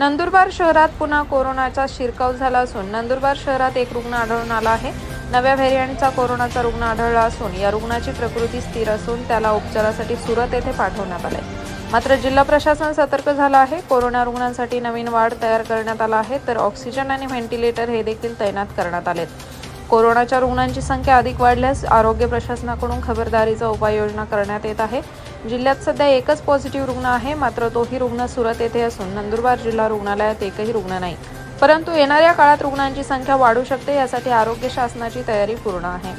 नंदुरबार शहरात पुन्हा कोरोनाचा शिरकाव झाला असून नंदुरबार शहरात एक रुग्ण आढळून आला आहे. नव्या व्हेरियंटचा कोरोनाचा रुग्ण आढळला असून या रुग्णाची प्रकृती स्थिर असून त्याला उपचारासाठी सुरत येथे पाठवण्यात आले मात्र जिल्हा प्रशासन सतर्क झालं आहे. कोरोना रुग्णांसाठी नवीन वाढ तयार करण्यात आला आहे तर ऑक्सिजन आणि व्हेंटिलेटर हे देखील तैनात करण्यात आलेत. कोरोनाच्या रुग्णांची संख्या अधिक वाढल्यास आरोग्य प्रशासनाकडून खबरदारीचा उपाययोजना करण्यात येत आहे. जिल्ह्यात सध्या एकच पॉझिटिव्ह रुग्ण आहे मात्र तोही रुग्ण सुरत येथे असून नंदुरबार जिल्हा रुग्णालयात एकही रुग्ण नाही. परंतु येणाऱ्या काळात रुग्णांची संख्या वाढू शकते यासाठी आरोग्य शासनाची तयारी पूर्ण आहे.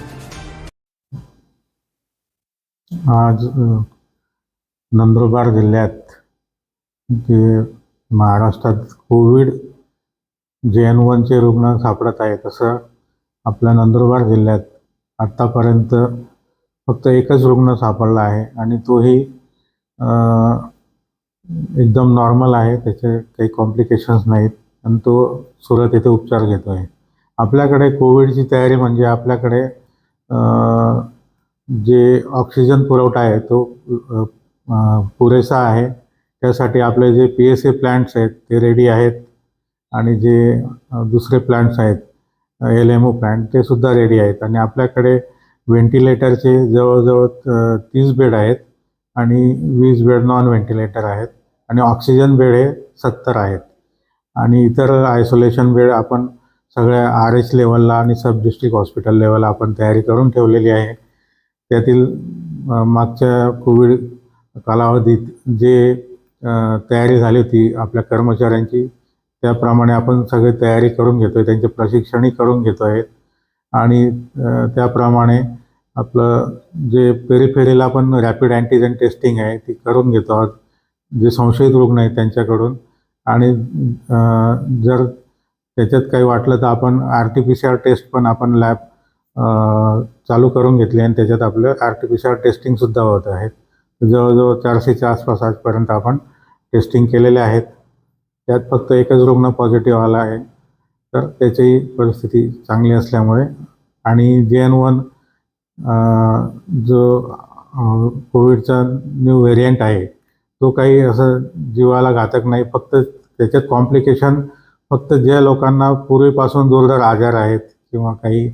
आज नंदुरबार जिल्ह्यात जे महाराष्ट्रात कोविड जे एन वनचे रुग्ण सापडत आहे तसं आपल्या नंदुरबार जिल्ह्यात आत्तापर्यंत फक्त एकच रुग्ण सापडला आहे आणि तोही एकदम नॉर्मल आहे त्याचे काही कॉम्प्लिकेशन्स नाहीत आणि तो सुरत येथे उपचार घेतो आहे. आपल्याकडे कोविडची तयारी म्हणजे आपल्याकडे जे ऑक्सिजन पुरवठा आहे तो पुरेसा आहे. त्यासाठी आपले J P S A plants आहेत ते रेडी आहेत आणि जे दुसरे प्लॅन्ट्स आहेत एल एम ओ प्लॅन्ट ते सुद्धा रेडी आहेत. आणि आपल्याकडे व्हेंटिलेटरचे जवळजवळ तीस बेड आहेत आणि वीस बेड नॉन व्हेंटिलेटर आहेत आणि ऑक्सिजन बेड हे सत्तर आहेत. आणि इतर आयसोलेशन बेड आपण सगळ्या आर एच लेवलला आणि सब डिस्ट्रिक्ट हॉस्पिटल लेवलला आपण तयारी करून ठेवलेली आहे. त्यातील मागच्या कोविड कालावधीत जे तयारी झाली होती आपल्या कर्मचाऱ्यांची त्याप्रमाणे आपण सगळी तयारी करून घेतो आहे त्यांचे प्रशिक्षणही करून घेतो आहे आणि त्याप्रमाणे आपलं जे पेरीफेरीला पण रॅपिड अँटीजेन टेस्टिंग आहे ती करून घेतो आहोत जे संशयित रुग्ण आहेत त्यांच्याकडून. आणि जर त्याच्यात काही वाटलं तर आपण R T P C R test पण आपण लॅब चालू करून घेतली आणि त्याच्यात आपलं R T P C R टेस्टिंगसुद्धा होत आहे. जवळजवळ चारशेच्या आसपास आजपर्यंत आपण टेस्टिंग केलेले आहेत. त्यात फक्त एकच रुग्ण पॉझिटिव्ह आला आहे. तर त्याचीही परिस्थिती चांगली असल्यामुळे आणि जे एन वन जो कोविडचा न्यू व्हेरियंट आहे तो काही असं जीवाला घातक नाही. फक्त त्याच्यात कॉम्प्लिकेशन फक्त ज्या लोकांना पूर्वीपासून दुर्धर आजार आहेत किंवा काही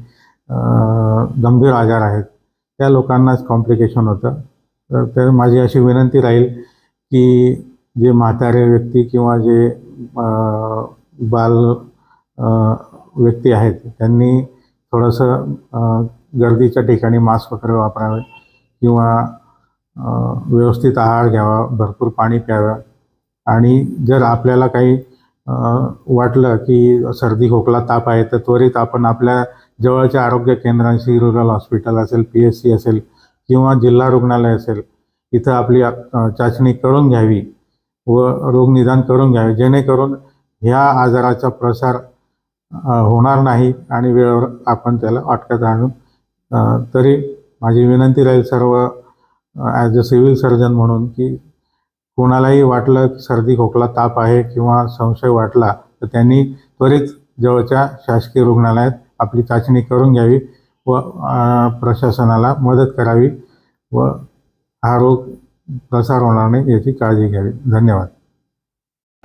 गंभीर आजार आहेत त्या लोकांनाच कॉम्प्लिकेशन होतं. तर तर माझी अशी विनंती राहील की जे म्हातारे व्यक्ती किंवा जे बाल व्यक्ती आहेत त्यांनी थोडंसं गर्दीच्या ठिकाणी मास्क वगैरे वापरावे किंवा व्यवस्थित आहार घ्यावा भरपूर पाणी प्यावं. आणि जर आपल्याला काही वाटलं की सर्दी खोकला ताप आहे तर त्वरित आपण आपल्या जवळच्या आरोग्य केंद्रांशी रुरल हॉस्पिटल असेल पी एस सी असेल किंवा जिल्हा रुग्णालय असेल इथं आपली चाचणी करून घ्यावी व रोगनिदान करून घ्यावे. जेणेकरून ह्या आजाराचा प्रसार होणार नाही आणि वेळेवर आपण त्याला अटकत आणून तरी माझी विनंती राहील सर्व ॲज अ सिव्हिल सर्जन म्हणून की कोणालाही वाटलं की सर्दी खोकला ताप आहे किंवा संशय वाटला तर त्यांनी त्वरित जवळच्या शासकीय रुग्णालयात आपली चाचणी करून घ्यावी व प्रशासनाला मदत करावी व हा रोग प्रसार होणार नाही याची काळजी घ्यावी. धन्यवाद.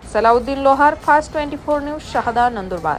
Salauddin Lohar fast twenty four news Shahada Nandurbar.